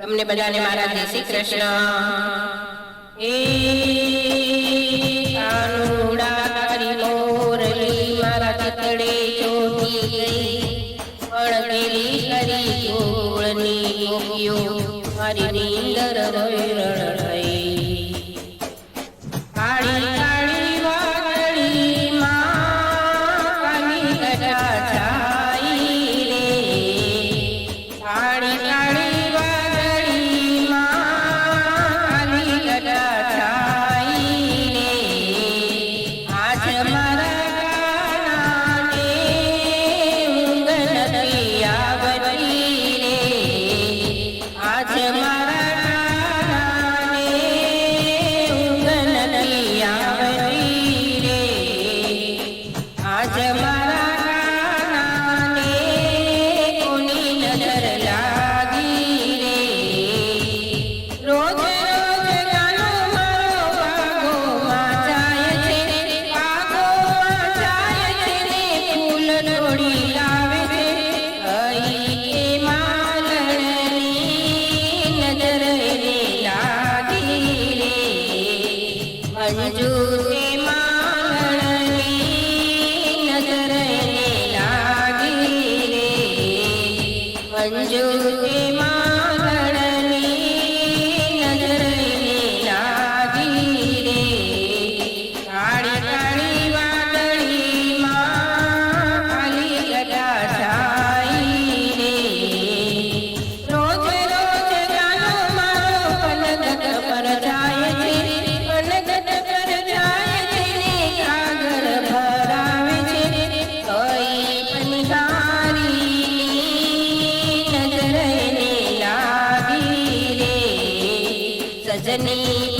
તમને બધાને મારા જય શ્રી કૃષ્ણ. એ અનુડા કરી મોરલી મારા ચતડે. આજે મારા रजनी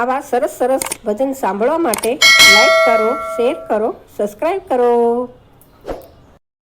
આવા સરસ સરસ ભજન સાંભળવા માટે લાઈક કરો શેર કરો સબસ્ક્રાઈબ કરો.